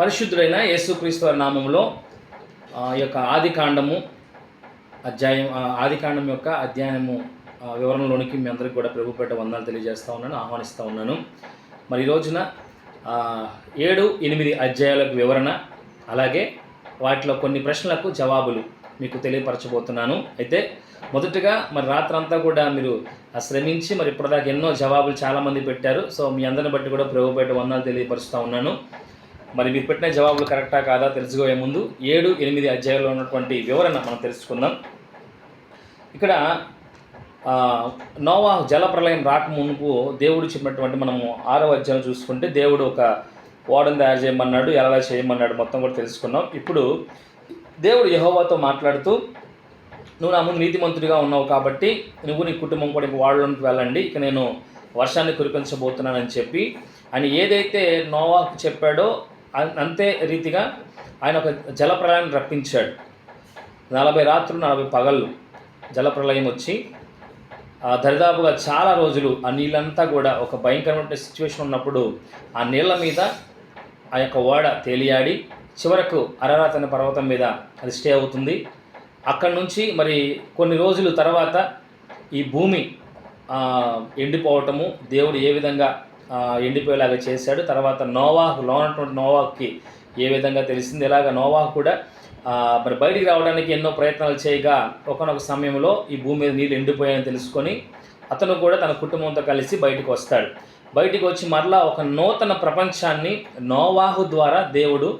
పరిశుద్ధుడైన యేసుక్రీస్తు వారి నామంలో ఈ యొక్క ఆది కాండము అధ్యాయం ఆదికాండం ఆది కాండం యొక్క అధ్యాయము వివరణలోనికి మీ అందరికి కూడా ప్రభుపేట పెట్ట వందనాలు ఉన్నాను ఆహ్వానిస్తూ ఉన్నాను. మరి ఈ రోజున ఏడు ఎనిమిది అధ్యాయాలకు వివరణ అలాగే వాటిలో కొన్ని ప్రశ్నలకు జవాబులు మీకు తెలియపరచబోతున్నాను. అయితే మొదటగా మరి రాత్రంతా కూడా మీరు ఆ శ్రమించి మరి ఇప్పటిదాకా ఎన్నో జవాబులు చాలామంది పెట్టారు. సో మీ అందరిని బట్టి కూడా ప్రభుపేట పెట్ట వందనాలు తెలియపరుస్తూ ఉన్నాను. మరి మీరు పెట్టిన జవాబులు కరెక్టా కాదా తెలుసుకోయే ముందు ఏడు ఎనిమిది అధ్యాయంలో ఉన్నటువంటి వివరణ మనం తెలుసుకుందాం. ఇక్కడ నోవా జలప్రలయం రాకమునుపు దేవుడు చెప్పినటువంటి మనము ఆరో అధ్యాయం చూసుకుంటే దేవుడు ఒక ఓడను తయారు చేయమన్నాడు ఎలా చేయమన్నాడు మొత్తం కూడా తెలుసుకున్నాం. ఇప్పుడు దేవుడు యహోవాతో మాట్లాడుతూ నువ్వు నా ముందు నీతిమంతుడిగా ఉన్నావు కాబట్టి నువ్వు నీ కుటుంబం కూడా ఇంక వాళ్ళలోకి వెళ్ళండి. ఇక నేను వర్షాన్ని కురిపించబోతున్నానని చెప్పి ఆయన ఏదైతే నోవాకు చెప్పాడో అంతే రీతిగా ఆయన ఒక జలప్రలయాన్ని రప్పించాడు. నలభై రాత్రులు నలభై పగళ్ళు జలప్రలయం వచ్చి దరిదాపుగా చాలా రోజులు ఆ నీళ్ళంతా కూడా ఒక భయంకరమైన సిచ్యువేషన్ ఉన్నప్పుడు ఆ నీళ్ళ మీద ఆ యొక్క ఓడ తేలియాడి చివరకు అరరాత్ అనే పర్వతం మీద అది స్టే అవుతుంది. అక్కడి నుంచి మరి కొన్ని రోజులు తర్వాత ఈ భూమి ఎండిపోవటము దేవుడు ఏ విధంగా ఎండిపోయేలాగా చేశాడు. తర్వాత నోవాహ్ లోనటువంటి నోవాహ్కి ఏ విధంగా తెలిసింది? ఇలాగ నోవాహ్ కూడా మరి బయటికి రావడానికి ఎన్నో ప్రయత్నాలు చేయగా ఒకనొక సమయంలో ఈ భూమి మీద నీళ్ళు ఎండిపోయాయని తెలుసుకొని అతను కూడా తన కుటుంబంతో కలిసి బయటకు వస్తాడు. బయటికి వచ్చి మరలా ఒక నూతన ప్రపంచాన్ని నోవాహు ద్వారా దేవుడు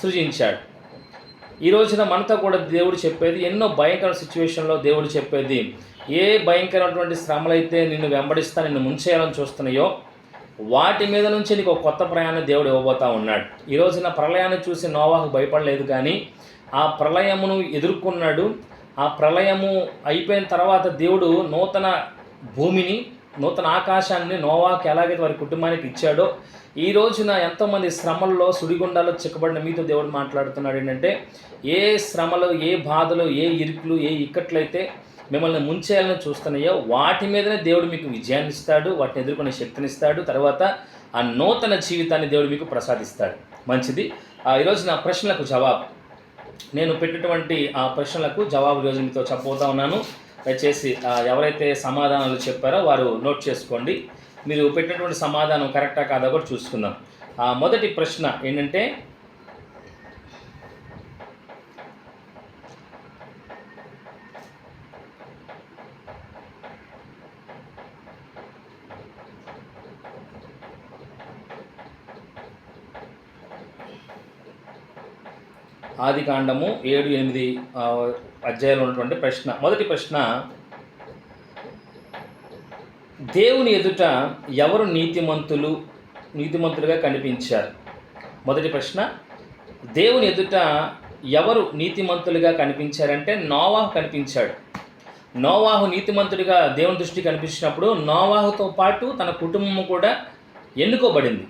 సృజించాడు. ఈ రోజున మనతో కూడా దేవుడు చెప్పేది ఎన్నో భయంకర సిచ్యువేషన్లో దేవుడు చెప్పేది ఏ భయంకరమైనటువంటి శ్రమలైతే నిన్ను వెంబడిస్తా నిన్ను ముంచేయాలని చూస్తున్నాయో వాటి మీద నుంచి నీకు ఒక కొత్త ప్రయాణం దేవుడు ఇవ్వబోతా ఉన్నాడు. ఈ రోజున ప్రళయాన్ని చూసి నోవాహు భయపడలేదు కానీ ఆ ప్రళయమును ఎదుర్కొన్నాడు. ఆ ప్రళయము అయిపోయిన తర్వాత దేవుడు నూతన భూమిని నూతన ఆకాశాన్ని నోవాకి ఎలాగైతే వారి కుటుంబానికి ఇచ్చాడో ఈ రోజున ఎంతోమంది శ్రమల్లో సుడిగుండాల్లో చిక్కబడిన మీతో దేవుడు మాట్లాడుతున్నాడు ఏంటంటే ఏ శ్రమలు ఏ బాధలు ఏ ఇరుకులు ఏ ఇక్కట్లయితే మిమ్మల్ని ముంచేయాలని చూస్తున్నాయో వాటి మీదనే దేవుడు మీకు విజయాన్ని ఇస్తాడు వాటిని ఎదుర్కొనే శక్తిని ఇస్తాడు తర్వాత ఆ నూతన జీవితాన్ని దేవుడు మీకు ప్రసాదిస్తాడు. మంచిది. ఆ, ఈరోజు నా ప్రశ్నలకు జవాబు. నేను పెట్టినటువంటి ఆ ప్రశ్నలకు జవాబు ఈరోజు మీతో చెప్పబోతా ఉన్నాను. దయచేసి ఎవరైతే సమాధానాలు చెప్పారో వారు నోట్ చేసుకోండి. మీరు పెట్టినటువంటి సమాధానం కరెక్టా కాదా కూడా చూసుకుందాం. మొదటి ప్రశ్న ఏంటంటే ఆది కాండము ఏడు ఎనిమిది అధ్యాయంలో ఉన్నటువంటి ప్రశ్న. మొదటి ప్రశ్న దేవుని ఎదుట ఎవరు నీతిమంతులు నీతిమంతులుగా కనిపించారు? మొదటి ప్రశ్న దేవుని ఎదుట ఎవరు నీతిమంతులుగా కనిపించారంటే నోవాహు కనిపించాడు. నోవాహు నీతిమంతుడిగా దేవుని దృష్టి కనిపించినప్పుడు నోవాహుతో పాటు తన కుటుంబం కూడా ఎన్నుకోబడింది.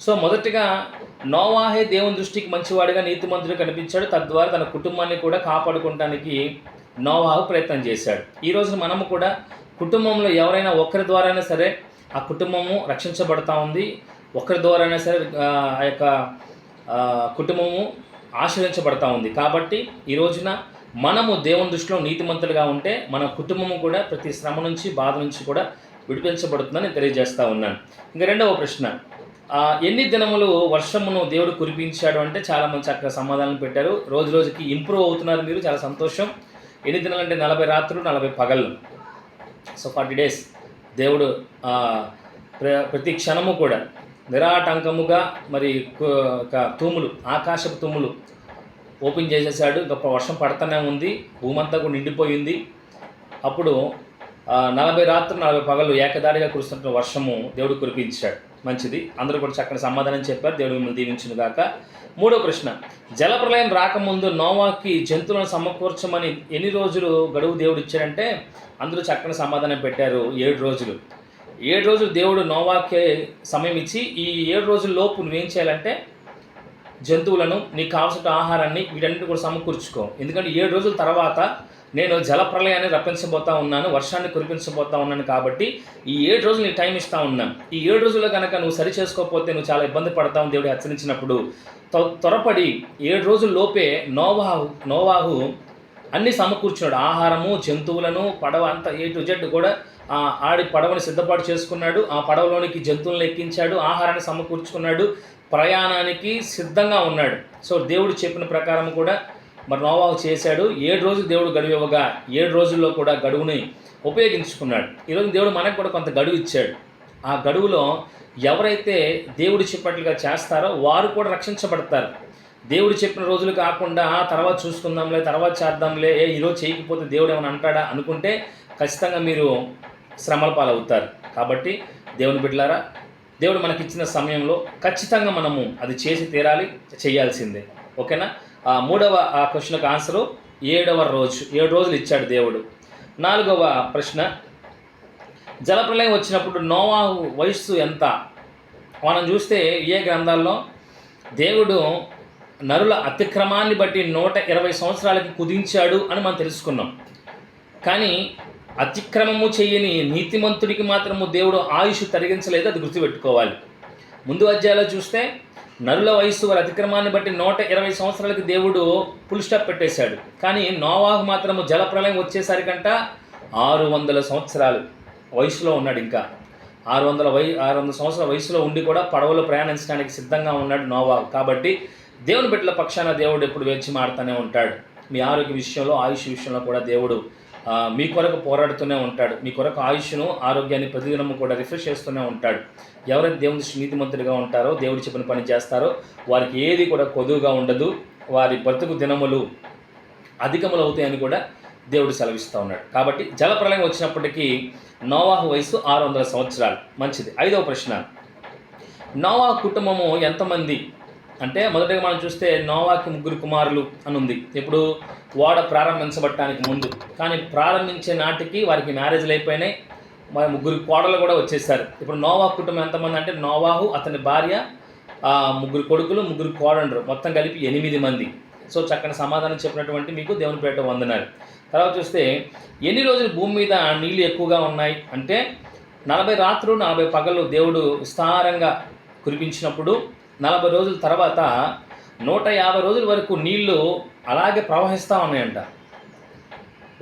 సో మొదటిగా నోవాహే దేవుని దృష్టికి మంచివాడిగా నీతిమంతుడు కనిపించాడు. తద్వారా తన కుటుంబాన్ని కూడా కాపాడుకోవడానికి నోవాహు ప్రయత్నం చేశాడు. ఈరోజు మనము కూడా కుటుంబంలో ఎవరైనా ఒకరి ద్వారానే సరే ఆ కుటుంబము రక్షించబడతా ఉంది. ఒకరి ద్వారానే సరే ఆ యొక్క కుటుంబము ఆశ్రయించబడతా ఉంది. కాబట్టి ఈ రోజున మనము దేవుని దృష్టిలో నీతిమంతులుగా ఉంటే మన కుటుంబము కూడా ప్రతి శ్రమ నుంచి బాధ నుంచి కూడా విడిపించబడుతుందని తెలియజేస్తూ ఉన్నాను. ఇంకా రెండవ ప్రశ్న. ఎన్ని దినములు వర్షమును దేవుడు కురిపించాడు అంటే చాలా మంది చక్కగా సమాధానం పెట్టారు. రోజు రోజుకి ఇంప్రూవ్ అవుతున్నారు మీరు చాలా సంతోషం. ఎన్ని దినాలు అంటే నలభై రాత్రులు నలభై పగళ్ళు. సో ఫార్టీ డేస్ దేవుడు ప్ర ప్రతి క్షణము కూడా నిరాటంకముగా మరి ఒక తూములు ఆకాశపు తూములు ఓపెన్ చేసేసాడు. గొప్ప వర్షం పడుతూనే ఉంది. భూమంతా కూడా నిండిపోయింది. అప్పుడు నలభై రాత్రులు నలభై పగలు ఏకదాడిగా కురుస్తున్న వర్షము దేవుడు కురిపించాడు. మంచిది. అందరూ కూడా చక్కని సమాధానం చెప్పారు. దేవుడు మిమ్మల్ని దీవించును గాక. మూడో ప్రశ్న. జలప్రలయం రాకముందు నోవాకి జంతువులను సమకూర్చమని ఎన్ని రోజులు గడువు దేవుడు ఇచ్చారంటే అందరూ చక్కని సమాధానం పెట్టారు. ఏడు రోజులు. ఏడు రోజులు దేవుడు నోవాకే సమయం ఇచ్చి ఈ ఏడు రోజుల లోపు నువ్వేం చేయాలంటే జంతువులను నీకు కావాల్సిన ఆహారాన్ని వీటన్నిటి కూడా సమకూర్చుకో. ఎందుకంటే ఏడు రోజుల తర్వాత నేను జలప్రలయాన్ని రప్పించబోతా ఉన్నాను వర్షాన్ని కురిపించబోతా ఉన్నాను కాబట్టి ఈ ఏడు రోజులు నీకు టైం ఇస్తా ఉన్నాను ఈ ఏడు రోజుల్లో కనుక నువ్వు సరి చేసుకోకపోతే నువ్వు చాలా ఇబ్బంది పడతావు దేవుడు హెచ్చరించినప్పుడు త్వరపడి ఏడు రోజుల లోపే నోవాహు నోవాహు అన్ని సమకూర్చున్నాడు ఆహారము జంతువులను పడవ అంతా ఏ టు జెడ్ కూడా ఆ ఆడి పడవని సిద్ధపాటు చేసుకున్నాడు. ఆ పడవలోనికి జంతువులను ఎక్కించాడు. ఆహారాన్ని సమకూర్చుకున్నాడు. ప్రయాణానికి సిద్ధంగా ఉన్నాడు. సో దేవుడు చెప్పిన ప్రకారం కూడా మరి నోవాహు చేశాడు. ఏడు రోజులు దేవుడు గడువు ఇవ్వగా ఏడు రోజుల్లో కూడా గడువుని ఉపయోగించుకున్నాడు. ఈరోజు దేవుడు మనకు కూడా కొంత గడువు ఇచ్చాడు. ఆ గడువులో ఎవరైతే దేవుడు చెప్పినట్లుగా చేస్తారో వారు కూడా రక్షించబడతారు. దేవుడు చెప్పిన రోజులు కాకుండా "ఆ, తర్వాత చూసుకుందాంలే తర్వాత చేద్దాంలే ఏ ఈరోజు చేయకపోతే దేవుడు ఏమైనా అంటాడా? అనుకుంటే ఖచ్చితంగా మీరు శ్రమల పాలవుతారు. కాబట్టి దేవుని బిడ్డలారా దేవుడు మనకిచ్చిన సమయంలో ఖచ్చితంగా మనము అది చేసి తీరాలి చేయాల్సిందే. ఓకేనా? మూడవ ఆ క్వశ్చన్కి ఆన్సరు ఏడవ రోజు ఏడు రోజులు ఇచ్చాడు దేవుడు. నాలుగవ ప్రశ్న జలప్రలయం వచ్చినప్పుడు నోవాహు వయస్సు ఎంత? మనం చూస్తే ఏ గ్రంథాల్లో దేవుడు నరుల అతిక్రమాన్ని బట్టి నూట ఇరవై సంవత్సరాలకి కుదించాడు అని మనం తెలుసుకున్నాం. కానీ అతిక్రమము చేయని నీతిమంతుడికి మాత్రము దేవుడు ఆయుష్ తరిగించలేదు అది గుర్తుపెట్టుకోవాలి. ముందు అధ్యాయంలో చూస్తే నరుల వయస్సు వారి అతిక్రమాన్ని బట్టి నూట ఇరవై సంవత్సరాలకి దేవుడు ఫుల్ స్టాప్ పెట్టేశాడు. కానీ నోవాహు మాత్రము జలప్రలయం వచ్చేసరికంట ఆరు వందల సంవత్సరాలు వయసులో ఉన్నాడు ఇంకా. ఆరు వందల వై ఆరు వందల సంవత్సరాల వయసులో ఉండి కూడా పడవలో ప్రయాణించడానికి సిద్ధంగా ఉన్నాడు నోవాహు. కాబట్టి దేవుని బిడ్డల పక్షాన దేవుడు ఎప్పుడు వేచి మాడుతూనే ఉంటాడు. మీ ఆరోగ్య విషయంలో ఆయుష్ విషయంలో కూడా దేవుడు మీ కొరకు పోరాడుతూనే ఉంటాడు. మీ కొరకు ఆయుష్ను ఆరోగ్యాన్ని ప్రతిదినము కూడా రిఫ్రెష్ చేస్తూనే ఉంటాడు. ఎవరైతే దేవుని దృష్టిలో నీతిమంతుడిగా ఉంటారో దేవుడు చెప్పిన పని చేస్తారో వారికి ఏది కూడా కొదువుగా ఉండదు. వారి బ్రతుకు దినములు అధికములు అవుతాయని కూడా దేవుడు సెలవిస్తూ ఉన్నాడు. కాబట్టి జలప్రలయం వచ్చినప్పటికీ నోవాహు వయసు ఆరు వందల సంవత్సరాలు. మంచిది. ఐదవ ప్రశ్న. నోవా కుటుంబము ఎంతమంది? అంటే మొదటగా మనం చూస్తే నోవాకి ముగ్గురు కుమారులు అని ఉంది. ఇప్పుడు ఓడ ప్రారంభించబడటానికి ముందు. కానీ ప్రారంభించే నాటికి వారికి మ్యారేజ్లు అయిపోయినాయి. మరి ముగ్గురు కోడలు కూడా వచ్చేసారు. ఇప్పుడు నోవా కుటుంబం ఎంతమంది అంటే నోవాహు అతని భార్య ముగ్గురు కొడుకులు ముగ్గురు కోడండ్రు మొత్తం కలిపి ఎనిమిది మంది. సో చక్కని సమాధానం చెప్పినటువంటి మీకు దేవుని పేట వందనాలు. తర్వాత చూస్తే ఎన్ని రోజులు భూమి మీద నీళ్ళు ఎక్కువగా ఉన్నాయి? అంటే నలభై రాత్రులు నలభై పగలు దేవుడు విస్తారంగా కురిపించినప్పుడు నలభై రోజుల తర్వాత నూట యాభై రోజుల వరకు నీళ్ళు అలాగే ప్రవహిస్తూ ఉన్నాయంట.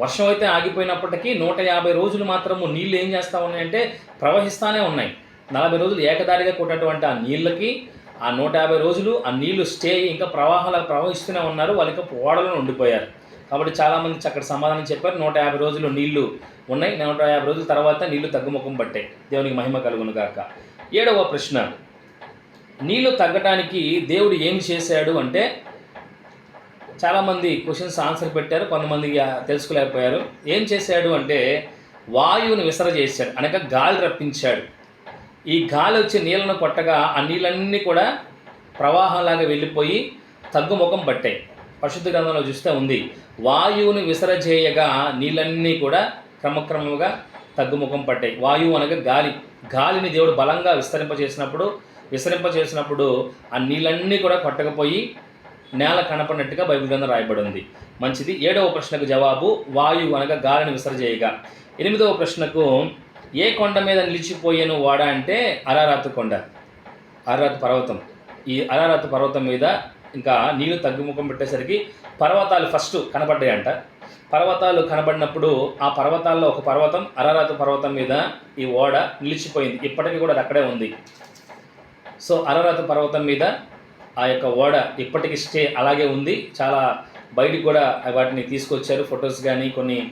వర్షం అయితే ఆగిపోయినప్పటికీ నూట యాభై రోజులు మాత్రము నీళ్ళు ఏం చేస్తూ ఉన్నాయంటే ప్రవహిస్తూనే ఉన్నాయి. నలభై రోజులు ఏకదారిగా కొట్టేటువంటి ఆ నీళ్ళకి ఆ నూట యాభై రోజులు ఆ నీళ్ళు స్టే ఇంకా ప్రవాహాలు ప్రవహిస్తూనే ఉన్నారు. వాళ్ళకి ఓడలను ఉండిపోయారు. కాబట్టి చాలామంది చక్కటి సమాధానం చెప్పారు. నూట యాభై రోజులు నీళ్ళు ఉన్నాయి. నూట యాభై రోజుల తర్వాత నీళ్ళు తగ్గుముఖం పట్టాయి. దేవునికి మహిమ కలుగును కాక ఏడవ ప్రశ్న. నీళ్ళు తగ్గటానికి దేవుడు ఏం చేశాడు అంటే చాలామంది క్వశ్చన్స్ ఆన్సర్ పెట్టారు కొంతమంది తెలుసుకోలేకపోయారు. ఏం చేశాడు అంటే వాయువుని విసరజేశాడు అనగా గాలి రప్పించాడు. ఈ గాలి వచ్చి నీళ్ళను కొట్టగా ఆ నీళ్ళన్నీ కూడా ప్రవాహంలాగా వెళ్ళిపోయి తగ్గుముఖం పట్టాయి. పరిశుద్ధ గ్రంథంలో చూస్తే ఉంది. వాయువుని విసరజేయగా నీళ్ళన్నీ కూడా క్రమక్రమంగా తగ్గుముఖం పట్టాయి వాయువు అనగా గాలి. గాలిని దేవుడు బలంగా విస్తరింపజేసినప్పుడు విస్తరింపజేసినప్పుడు ఆ నీళ్ళన్నీ కూడా కొట్టకపోయి నేల కనపడినట్టుగా బైబిల్ గ్రంథం రాయబడి ఉంది మంచిది. ఏడవ ప్రశ్నకు జవాబు వాయువు అనగా గాలిని విసర్జేయగా. ఎనిమిదవ ప్రశ్నకు ఏ కొండ మీద నిలిచిపోయాను వాడ అంటే అరారాతు కొండ. అరారాతు పర్వతం. ఈ అరారాతు పర్వతం మీద ఇంకా నీళ్ళు తగ్గుముఖం పెట్టేసరికి పర్వతాలు ఫస్ట్ కనపడ్డాయంట. పర్వతాలు కనబడినప్పుడు ఆ పర్వతాల్లో ఒక పర్వతం అరారాత పర్వతం మీద ఈ ఓడ నిలిచిపోయింది. ఇప్పటికీ కూడా అది అక్కడే ఉంది. సో అరారాత పర్వతం మీద ఆ యొక్క ఓడ ఇప్పటికీ స్టే అలాగే ఉంది. చాలా బయటికి కూడా వాటిని తీసుకొచ్చారు. ఫొటోస్ కానీ కొన్ని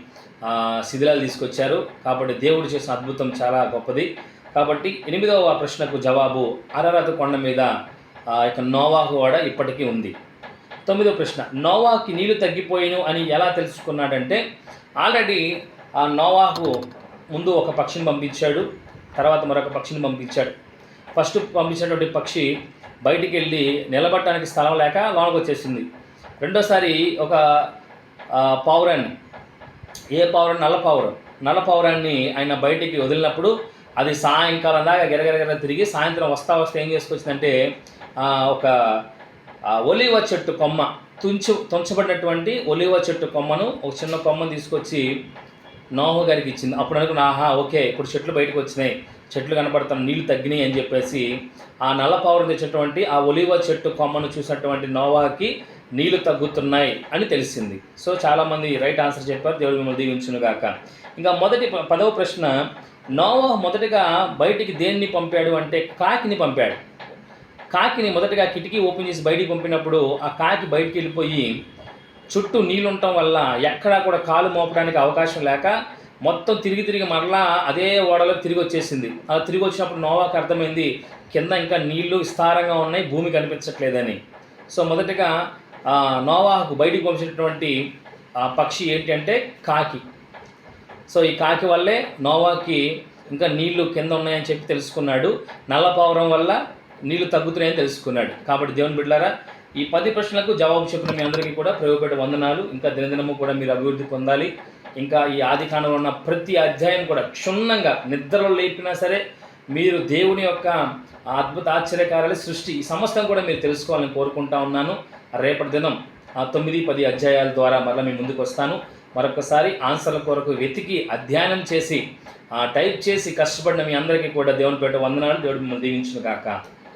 శిథిలాలు తీసుకొచ్చారు. కాబట్టి దేవుడు చేసిన అద్భుతం చాలా గొప్పది. కాబట్టి ఎనిమిదవ ప్రశ్నకు జవాబు అరారాత కొండ మీద ఆ యొక్క నోవాహు ఓడ ఇప్పటికీ ఉంది. తొమ్మిదో ప్రశ్న నోవాకి నీళ్ళు తగ్గిపోయాను అని ఎలా తెలుసుకున్నాడంటే ఆల్రెడీ ఆ నోవాకు ముందు ఒక పక్షిని పంపించాడు తర్వాత మరొక పక్షిని పంపించాడు. ఫస్ట్ పంపించినటువంటి పక్షి బయటికి వెళ్ళి నిలబడటానికి స్థలం లేక లోనకు వచ్చేసింది రెండోసారి ఒక ఆ, పావురాన్ని ఏ పావురం నల్ల పావురం నల్ల పావురాన్ని ఆయన బయటికి వదిలినప్పుడు అది సాయంకాలం దాకా గిరగిరగిర తిరిగి సాయంత్రం వస్తా వస్తే ఏం చేసుకొచ్చిందంటే ఒక ఒలివ చెట్టు కొమ్మ. తుంచు తుంచబడినటువంటి ఒలివ చెట్టు కొమ్మను ఒక చిన్న కొమ్మను తీసుకొచ్చి నోహ గారికి ఇచ్చింది. అప్పుడు అనుకున్న ఆహా ఓకే ఇప్పుడు చెట్లు బయటకు వచ్చినాయి. చెట్లు కనపడుతున్న నీళ్ళు తగ్గినాయి అని చెప్పేసి ఆ నల్ల పౌరం తెచ్చినటువంటి ఆ ఒలివ చెట్టు కొమ్మను చూసినటువంటి నోవాకి నీళ్ళు తగ్గుతున్నాయి అని తెలిసింది. సో చాలామంది రైట్ ఆన్సర్ చెప్పారు. దేవుడు మిమ్మల్ని దీవించును గాక. ఇంకా మొదటి ప- పదవ ప్రశ్న నోవా మొదటగా బయటికి దేన్ని పంపాడు అంటే కాకిని పంపాడు. కాకిని మొదటగా కిటికీ ఓపెన్ చేసి బయటికి పంపినప్పుడు ఆ కాకి బయటికి వెళ్ళిపోయి చుట్టూ నీళ్ళుండటం వల్ల ఎక్కడా కూడా కాలు మోపడానికి అవకాశం లేక మొత్తం తిరిగి తిరిగి మరలా అదే ఓడలో తిరిగి వచ్చేసింది. అలా తిరిగి వచ్చినప్పుడు నోవాకి అర్థమైంది కింద ఇంకా నీళ్ళు విస్తారంగా ఉన్నాయి భూమి కనిపించట్లేదని. సో మొదటగా నోవాకు బయటికి పంపించినటువంటి పక్షి ఏంటంటే కాకి. సో ఈ కాకి వల్లే నోవాకి ఇంకా నీళ్ళు కింద ఉన్నాయని చెప్పి తెలుసుకున్నాడు. నల్ల పావురం వల్ల నీళ్ళు తగ్గుతున్నాయని తెలుసుకున్నాడు. కాబట్టి దేవుని బిడ్డారా ఈ పది ప్రశ్నలకు జవాబు చెప్పిన మీ అందరికీ కూడా ప్రయోగపేట వందనాలు. ఇంకా దినదినము కూడా మీరు అభివృద్ధి పొందాలి. ఇంకా ఈ ఆది కాండంలో ఉన్న ప్రతి అధ్యాయం కూడా క్షుణ్ణంగా నిద్రలో లేపినా సరే మీరు దేవుని యొక్క అద్భుత ఆశ్చర్యకారాల సృష్టి ఈ సమస్తం కూడా మీరు తెలుసుకోవాలని కోరుకుంటా ఉన్నాను. రేపటి దినం ఆ తొమ్మిది పది అధ్యాయాల ద్వారా మరలా మీ ముందుకు వస్తాను. మరొకసారి ఆన్సర్ల కొరకు వెతికి అధ్యయనం చేసి ఆ టైప్ చేసి కష్టపడిన మీ అందరికీ కూడా దేవుని పేట వందనాలు. దేవుడు మిమ్మల్ని దీవించును కాక